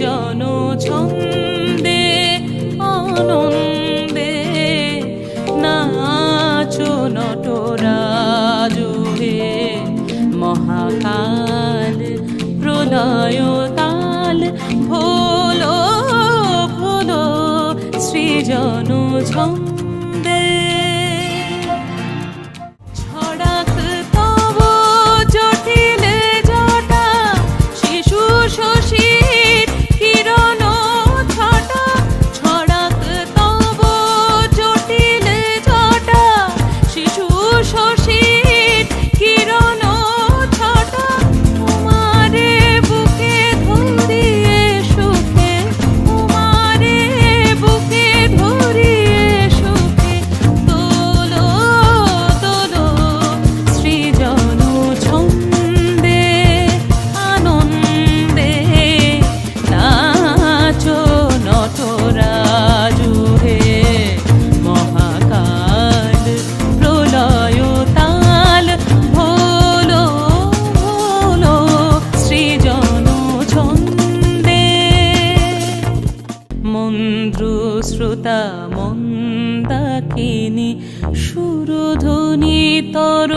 নির্জন ছন্দে আনন্দে নাচো নটরাজ হে মহাকাল প্রলয় তাল ভোলো ভোলো সৃজন ছন্দ শশী মন্দ্রশ্রোতা মন্দাকিনী সুরধুনী তর